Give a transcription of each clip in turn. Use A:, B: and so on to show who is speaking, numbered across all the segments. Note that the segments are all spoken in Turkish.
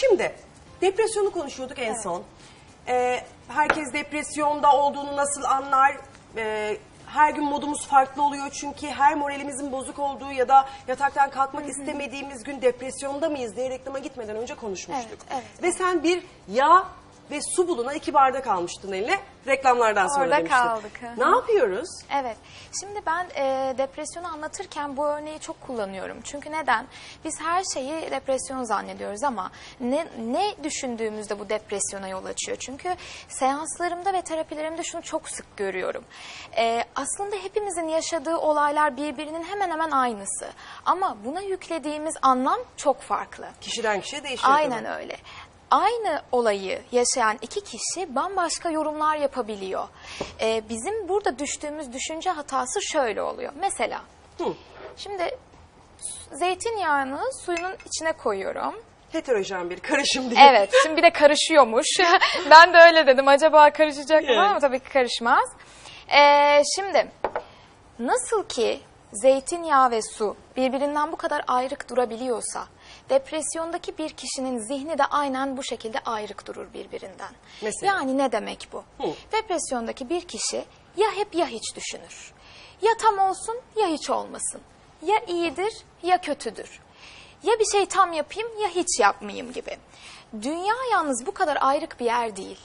A: Şimdi depresyonu konuşuyorduk en son. Ee, herkes depresyonda olduğunu nasıl anlar? Ee, her gün modumuz farklı oluyor çünkü her moralimizin bozuk olduğu ya da yataktan kalkmak istemediğimiz gün depresyonda mıyız diye reklama gitmeden önce konuşmuştuk.
B: Evet, evet.
A: Ve sen bir yağ ve su buluna iki bardak almıştın eline reklamlardan sonra
B: Orada
A: demiştin.
B: kaldık, hı hı.
A: Ne yapıyoruz?
B: Evet. Şimdi ben e, depresyonu anlatırken bu örneği çok kullanıyorum. Çünkü neden? Biz her şeyi depresyon zannediyoruz ama ne, ne düşündüğümüzde bu depresyona yol açıyor. Çünkü seanslarımda ve terapilerimde şunu çok sık görüyorum. E, aslında hepimizin yaşadığı olaylar birbirinin hemen hemen aynısı. Ama buna yüklediğimiz anlam çok farklı.
A: Kişiden kişiye değişiyor.
B: Aynen öyle. Aynı olayı yaşayan iki kişi bambaşka yorumlar yapabiliyor. Ee, bizim burada düştüğümüz düşünce hatası şöyle oluyor. Mesela
A: Hı.
B: şimdi zeytinyağını suyunun içine koyuyorum.
A: Heterojen bir karışım diye.
B: Evet şimdi bir de karışıyormuş. ben de öyle dedim acaba karışacak mı
A: Evet.
B: ama tabii ki karışmaz. Ee, şimdi nasıl ki zeytinyağı ve su birbirinden bu kadar ayrık durabiliyorsa depresyondaki bir kişinin zihni de aynen bu şekilde ayrık durur birbirinden.
A: Mesela?
B: Yani ne demek bu?
A: Hı.
B: Depresyondaki bir kişi ya hep ya hiç düşünür. Ya tam olsun ya hiç olmasın. Ya iyidir ya kötüdür. Ya bir şey tam yapayım ya hiç yapmayayım gibi. Dünya yalnız bu kadar ayrık bir yer değil.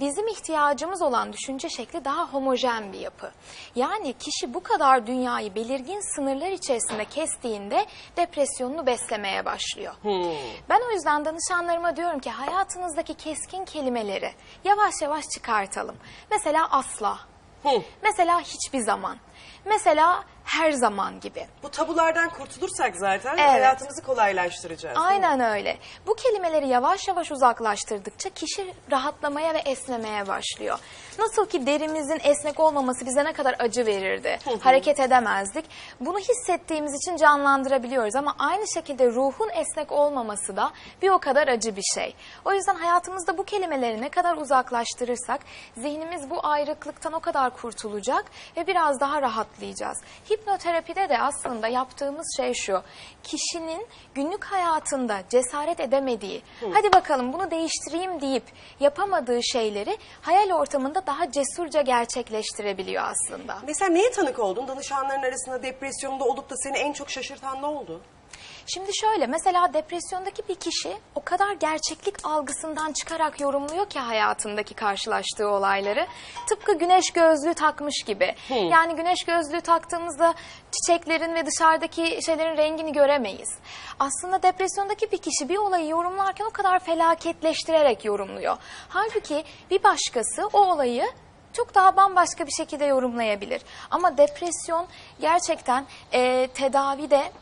B: Bizim ihtiyacımız olan düşünce şekli daha homojen bir yapı. Yani kişi bu kadar dünyayı belirgin sınırlar içerisinde kestiğinde depresyonunu beslemeye başlıyor. Ben o yüzden danışanlarıma diyorum ki hayatınızdaki keskin kelimeleri yavaş yavaş çıkartalım. Mesela asla.
A: Hı.
B: Mesela hiçbir zaman. Mesela her zaman gibi.
A: Bu tabulardan kurtulursak zaten
B: Evet.
A: hayatımızı kolaylaştıracağız.
B: Aynen öyle. Bu kelimeleri yavaş yavaş uzaklaştırdıkça kişi rahatlamaya ve esnemeye başlıyor. Nasıl ki derimizin esnek olmaması bize ne kadar acı verirdi. Hareket edemezdik. Bunu hissettiğimiz için canlandırabiliyoruz ama aynı şekilde ruhun esnek olmaması da bir o kadar acı bir şey. O yüzden hayatımızda bu kelimeleri ne kadar uzaklaştırırsak zihnimiz bu ayrıklıktan o kadar kurtulacak ve biraz daha rahatlayacağız. Hipnoterapide de aslında yaptığımız şey şu. Kişinin günlük hayatında cesaret edemediği, hadi bakalım bunu değiştireyim deyip yapamadığı şeyleri hayal ortamında daha cesurca gerçekleştirebiliyor aslında.
A: Mesela neye tanık oldun? Danışanların arasında depresyonda olup da seni en çok şaşırtan ne oldu?
B: Şimdi şöyle mesela depresyondaki bir kişi o kadar gerçeklik algısından çıkarak yorumluyor ki hayatındaki karşılaştığı olayları. Tıpkı güneş gözlüğü takmış gibi. Yani güneş gözlüğü taktığımızda çiçeklerin ve dışarıdaki şeylerin rengini göremeyiz. Aslında depresyondaki bir kişi bir olayı yorumlarken o kadar felaketleştirerek yorumluyor. Halbuki bir başkası o olayı çok daha bambaşka bir şekilde yorumlayabilir. Ama depresyon gerçekten e, tedavide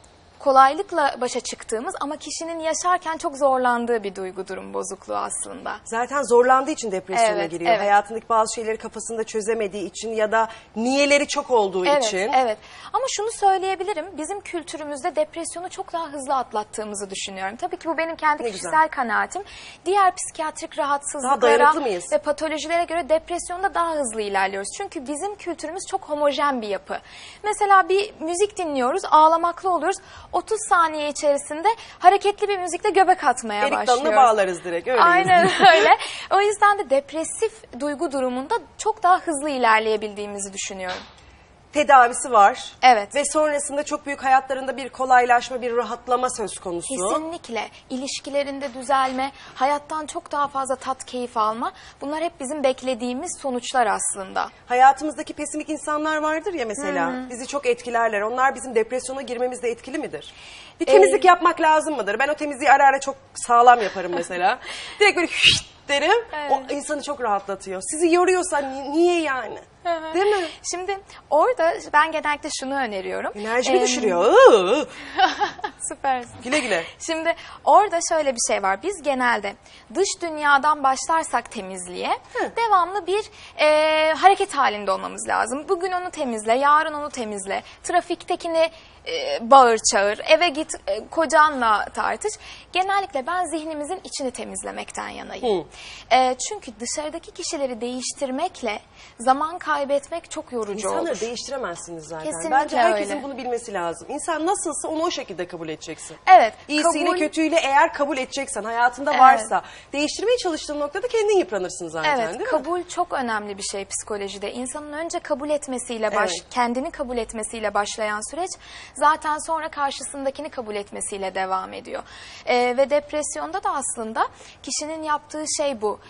B: kolaylıkla başa çıktığımız ama kişinin yaşarken çok zorlandığı bir duygu durum bozukluğu aslında.
A: Zaten zorlandığı için depresyona
B: Evet,
A: giriyor.
B: evet.
A: Hayatındaki bazı şeyleri kafasında çözemediği için ya da niyeleri çok olduğu
B: Evet,
A: için.
B: evet. Ama şunu söyleyebilirim. Bizim kültürümüzde depresyonu çok daha hızlı atlattığımızı düşünüyorum. Tabii ki bu benim kendi
A: Ne
B: kişisel
A: güzel.
B: kanaatim. Diğer psikiyatrik
A: Daha
B: rahatsızlıklara
A: dayanıklı mıyız?
B: ve patolojilere göre depresyonda daha hızlı ilerliyoruz. Çünkü bizim kültürümüz çok homojen bir yapı. Mesela bir müzik dinliyoruz, ağlamaklı oluyoruz. 30 saniye içerisinde hareketli bir müzikle göbek atmaya
A: Erik
B: başlıyoruz.
A: dalına bağlarız direkt. Öyle
B: Aynen öyle. O yüzden de depresif duygu durumunda çok daha hızlı ilerleyebildiğimizi düşünüyorum.
A: Tedavisi var.
B: Evet.
A: Ve sonrasında çok büyük hayatlarında bir kolaylaşma, bir rahatlama söz konusu.
B: Kesinlikle ilişkilerinde düzelme, hayattan çok daha fazla tat keyif alma bunlar hep bizim beklediğimiz sonuçlar aslında.
A: Hayatımızdaki pesimik insanlar vardır ya mesela. Bizi çok etkilerler. Onlar bizim depresyona girmemizde etkili midir? Bir temizlik yapmak lazım mıdır? Ben o temizliği ara ara çok sağlam yaparım mesela. Direkt böyle derim. O insanı çok rahatlatıyor. Sizi yoruyorsa ni- niye yani? Değil mi?
B: Şimdi orada ben genellikle şunu öneriyorum.
A: Enerjimi
B: Em,
A: düşürüyor.
B: Süpersin.
A: Güle güle.
B: Şimdi orada şöyle bir şey var. Biz genelde dış dünyadan başlarsak temizliğe devamlı bir e, hareket halinde olmamız lazım. Bugün onu temizle, yarın onu temizle. Trafiktekini e, bağır çağır, eve git e, kocanla tartış. Genellikle ben zihnimizin içini temizlemekten yanayım. E, çünkü dışarıdaki kişileri değiştirmekle zaman kaybetmek çok yorucu
A: İnsanları
B: olur.
A: değiştiremezsiniz zaten.
B: Kesinlikle
A: Bence herkesin
B: öyle.
A: bunu bilmesi lazım. İnsan nasılsa onu o şekilde kabul edeceksin.
B: Evet,
A: İyisiyle
B: kabul-
A: kötüyle eğer kabul edeceksen, hayatında
B: Evet.
A: varsa, değiştirmeye çalıştığın noktada kendin yıpranırsın zaten
B: Evet,
A: değil mi?
B: kabul çok önemli bir şey psikolojide. İnsanın önce kabul etmesiyle baş,
A: Evet.
B: kendini kabul etmesiyle başlayan süreç zaten sonra karşısındakini kabul etmesiyle devam ediyor. Ee, ve depresyonda da aslında kişinin yaptığı şey bu.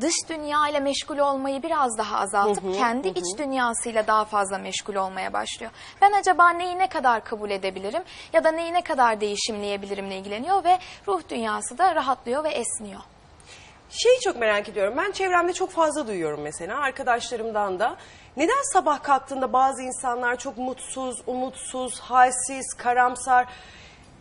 B: Dış dünya ile meşgul olmayı biraz daha azaltıp kendi iç dünyasıyla daha fazla meşgul olmaya başlıyor. Ben acaba neyi ne kadar kabul edebilirim ya da neyi ne kadar değişimleyebilirimle ilgileniyor ve ruh dünyası da rahatlıyor ve esniyor.
A: Şeyi çok merak ediyorum. Ben çevremde çok fazla duyuyorum mesela arkadaşlarımdan da. Neden sabah kalktığında bazı insanlar çok mutsuz, umutsuz, halsiz, karamsar,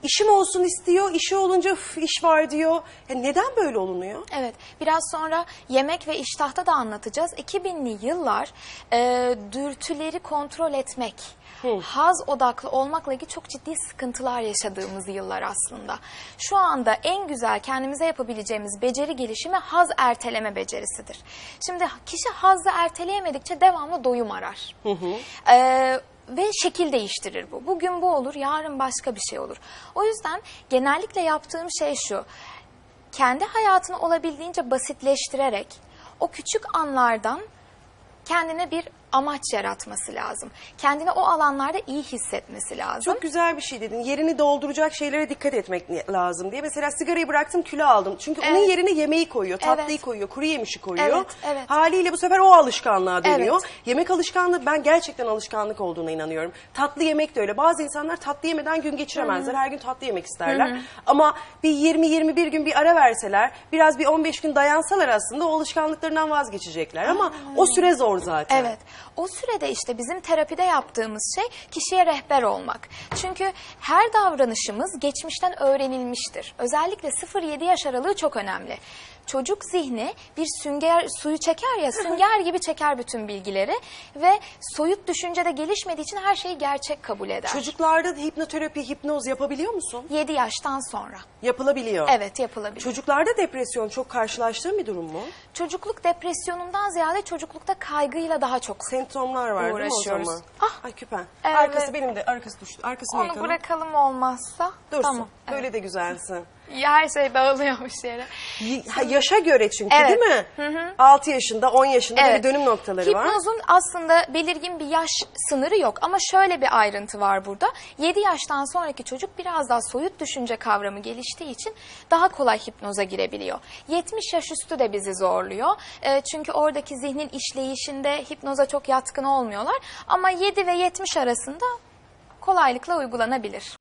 A: işim olsun istiyor, işi olunca "Üf, iş var diyor. Ya neden böyle olunuyor?
B: Evet, biraz sonra yemek ve iştahta da anlatacağız. 2000'li yıllar e, dürtüleri kontrol etmek, haz odaklı olmakla ilgili çok ciddi sıkıntılar yaşadığımız yıllar aslında. Şu anda en güzel kendimize yapabileceğimiz beceri gelişimi haz erteleme becerisidir. Şimdi kişi hazzı erteleyemedikçe devamlı doyum arar. E, ve şekil değiştirir bu. Bugün bu olur, yarın başka bir şey olur. O yüzden genellikle yaptığım şey şu kendi hayatını olabildiğince basitleştirerek o küçük anlardan kendine bir amaç yaratması lazım. Kendini o alanlarda iyi hissetmesi lazım.
A: Çok güzel bir şey dedin. Yerini dolduracak şeylere dikkat etmek lazım diye. Mesela sigarayı bıraktım kilo aldım. Çünkü onun
B: Evet.
A: yerine yemeği koyuyor, tatlıyı
B: Evet.
A: koyuyor, kuru yemişi koyuyor.
B: Evet, evet.
A: Haliyle bu sefer o alışkanlığa dönüyor.
B: Evet.
A: Yemek alışkanlığı ben gerçekten alışkanlık olduğuna inanıyorum. Tatlı yemek de öyle. Bazı insanlar tatlı yemeden gün geçiremezler. Her gün tatlı yemek isterler. Ama bir 20-21 gün bir ara verseler, biraz bir 15 gün dayansalar aslında o alışkanlıklarından vazgeçecekler. Ama o süre zor zaten.
B: Evet. O sürede işte bizim terapide yaptığımız şey kişiye rehber olmak. Çünkü her davranışımız geçmişten öğrenilmiştir. Özellikle 0-7 yaş aralığı çok önemli. Çocuk zihni bir sünger suyu çeker ya sünger gibi çeker bütün bilgileri ve soyut düşüncede gelişmediği için her şeyi gerçek kabul eder.
A: Çocuklarda da hipnoterapi, hipnoz yapabiliyor musun?
B: 7 yaştan sonra.
A: Yapılabiliyor.
B: Evet yapılabilir.
A: Çocuklarda depresyon çok karşılaştığın bir durum mu?
B: Çocukluk depresyonundan ziyade çocuklukta kaygıyla daha çok
A: Semptomlar var değil mi o
B: Uğraşıyoruz.
A: zaman?
B: Ah.
A: Ay küpen.
B: Evet.
A: Arkası benim de arkası düştü. Arkasını
B: Onu
A: yakalım.
B: bırakalım olmazsa.
A: Dursun.
B: Tamam.
A: Böyle de güzelsin.
B: Her şey dağılıyormuş yere.
A: Ha, yaşa göre çünkü
B: Evet.
A: değil mi? 6 yaşında, 10 yaşında böyle dönüm noktaları var.
B: Hipnozun aslında belirgin bir yaş sınırı yok ama şöyle bir ayrıntı var burada. 7 yaştan sonraki çocuk biraz daha soyut düşünce kavramı geliştiği için daha kolay hipnoza girebiliyor. 70 yaş üstü de bizi zorluyor. E, çünkü oradaki zihnin işleyişinde hipnoza çok yatkın olmuyorlar. Ama 7 ve 70 arasında kolaylıkla uygulanabilir.